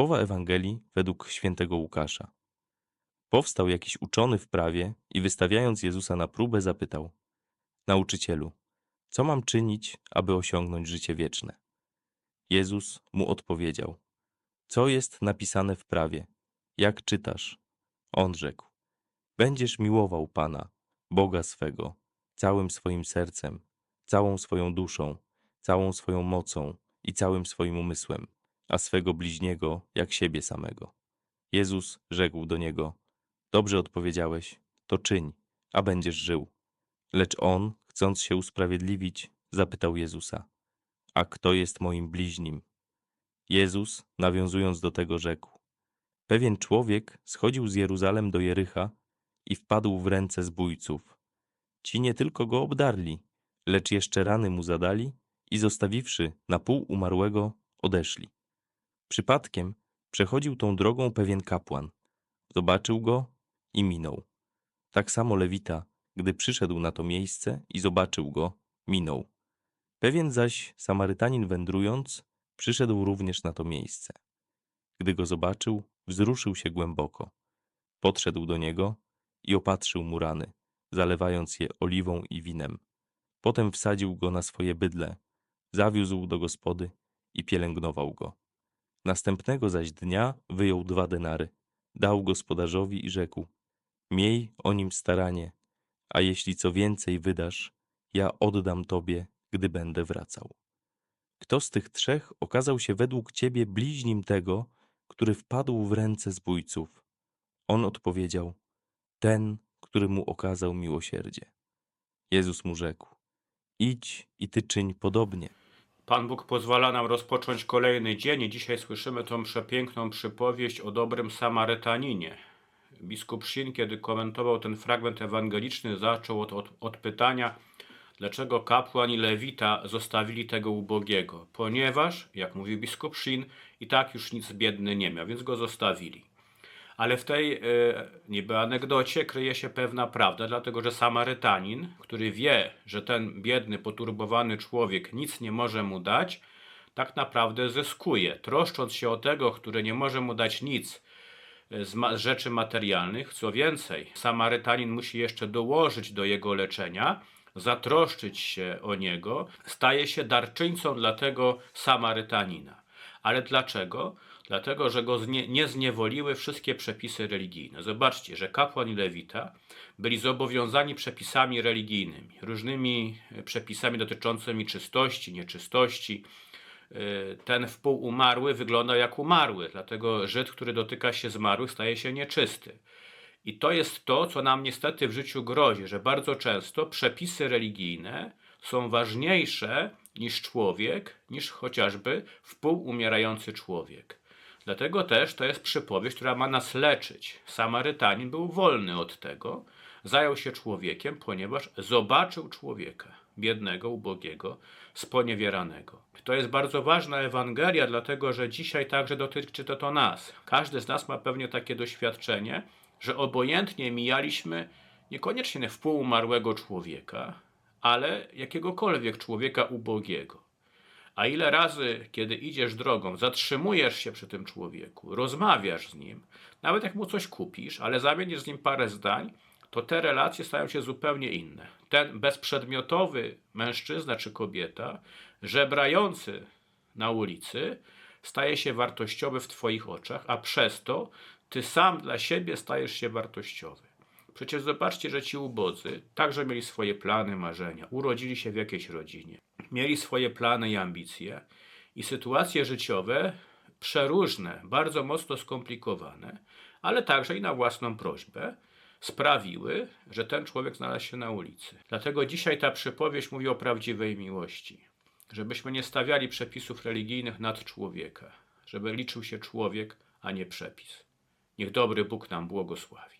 Słowa Ewangelii według świętego Łukasza. Powstał jakiś uczony w prawie i wystawiając Jezusa na próbę zapytał: Nauczycielu, co mam czynić, aby osiągnąć życie wieczne? Jezus mu odpowiedział: Co jest napisane w prawie? Jak czytasz? On rzekł: Będziesz miłował Pana, Boga swego, całym swoim sercem, całą swoją duszą, całą swoją mocą i całym swoim umysłem, a swego bliźniego jak siebie samego. Jezus rzekł do niego: Dobrze odpowiedziałeś, to czyń, a będziesz żył. Lecz on, chcąc się usprawiedliwić, zapytał Jezusa: A kto jest moim bliźnim? Jezus, nawiązując do tego, rzekł: Pewien człowiek schodził z Jeruzalem do Jericha i wpadł w ręce zbójców. Ci nie tylko go obdarli, lecz jeszcze rany mu zadali i zostawiwszy na pół umarłego, odeszli. Przypadkiem przechodził tą drogą pewien kapłan. Zobaczył go i minął. Tak samo Lewita, gdy przyszedł na to miejsce i zobaczył go, minął. Pewien zaś Samarytanin wędrując, przyszedł również na to miejsce. Gdy go zobaczył, wzruszył się głęboko. Podszedł do niego i opatrzył mu rany, zalewając je oliwą i winem. Potem wsadził go na swoje bydle, zawiózł do gospody i pielęgnował go. Następnego zaś dnia wyjął dwa denary, dał gospodarzowi i rzekł: Miej o nim staranie, a jeśli co więcej wydasz, ja oddam tobie, gdy będę wracał. Kto z tych trzech okazał się według ciebie bliźnim tego, który wpadł w ręce zbójców? On odpowiedział: Ten, który mu okazał miłosierdzie. Jezus mu rzekł: Idź i ty czyń podobnie. Pan Bóg pozwala nam rozpocząć kolejny dzień dzisiaj słyszymy tą przepiękną przypowieść o dobrym Samarytaninie. Biskup Szyn, kiedy komentował ten fragment ewangeliczny, zaczął od, od, od pytania, dlaczego kapłan i lewita zostawili tego ubogiego. Ponieważ, jak mówi biskup Szyn, i tak już nic biedny nie miał, więc go zostawili. Ale w tej e, niby anegdocie kryje się pewna prawda, dlatego że Samarytanin, który wie, że ten biedny, poturbowany człowiek nic nie może mu dać, tak naprawdę zyskuje, troszcząc się o tego, który nie może mu dać nic z, ma- rzeczy materialnych. Co więcej, Samarytanin musi jeszcze dołożyć do jego leczenia, zatroszczyć się o niego, staje się darczyńcą dla tego Samarytanina. Ale dlaczego? Dlatego, że go znie, nie zniewoliły wszystkie przepisy religijne. Zobaczcie, że kapłan i lewita byli zobowiązani przepisami religijnymi, różnymi e, przepisami dotyczącymi czystości, nieczystości. E, Ten wpółumarły wygląda jak umarły, dlatego Żyd, który dotyka się zmarłych, staje się nieczysty. I to jest to, co nam niestety w życiu grozi, że bardzo często przepisy religijne są ważniejsze niż człowiek, niż chociażby wpółumierający człowiek. Dlatego też to jest przypowieść, która ma nas leczyć. Samarytanin był wolny od tego, zajął się człowiekiem, ponieważ zobaczył człowieka, biednego, ubogiego, sponiewieranego. To jest bardzo ważna Ewangelia, dlatego że dzisiaj także dotyczy to, to nas. Każdy z nas ma pewnie takie doświadczenie, że obojętnie mijaliśmy niekoniecznie wpółumarłego człowieka, ale jakiegokolwiek człowieka ubogiego. A ile razy, kiedy idziesz drogą, zatrzymujesz się przy tym człowieku, rozmawiasz z nim, nawet jak mu coś kupisz, ale zamienisz z nim parę zdań, to te relacje stają się zupełnie inne. Ten bezprzedmiotowy mężczyzna czy kobieta, żebrający na ulicy, staje się wartościowy w Twoich oczach, a przez to Ty sam dla siebie stajesz się wartościowy. Przecież zobaczcie, że ci ubodzy także mieli swoje plany, marzenia, urodzili się w jakiejś rodzinie, mieli swoje plany i ambicje i sytuacje życiowe przeróżne, bardzo mocno skomplikowane, ale także i na własną prośbę sprawiły, że ten człowiek znalazł się na ulicy. Dlatego dzisiaj ta przypowieść mówi o prawdziwej miłości, żebyśmy nie stawiali przepisów religijnych nad człowieka, żeby liczył się człowiek, a nie przepis. Niech dobry Bóg nam błogosławi.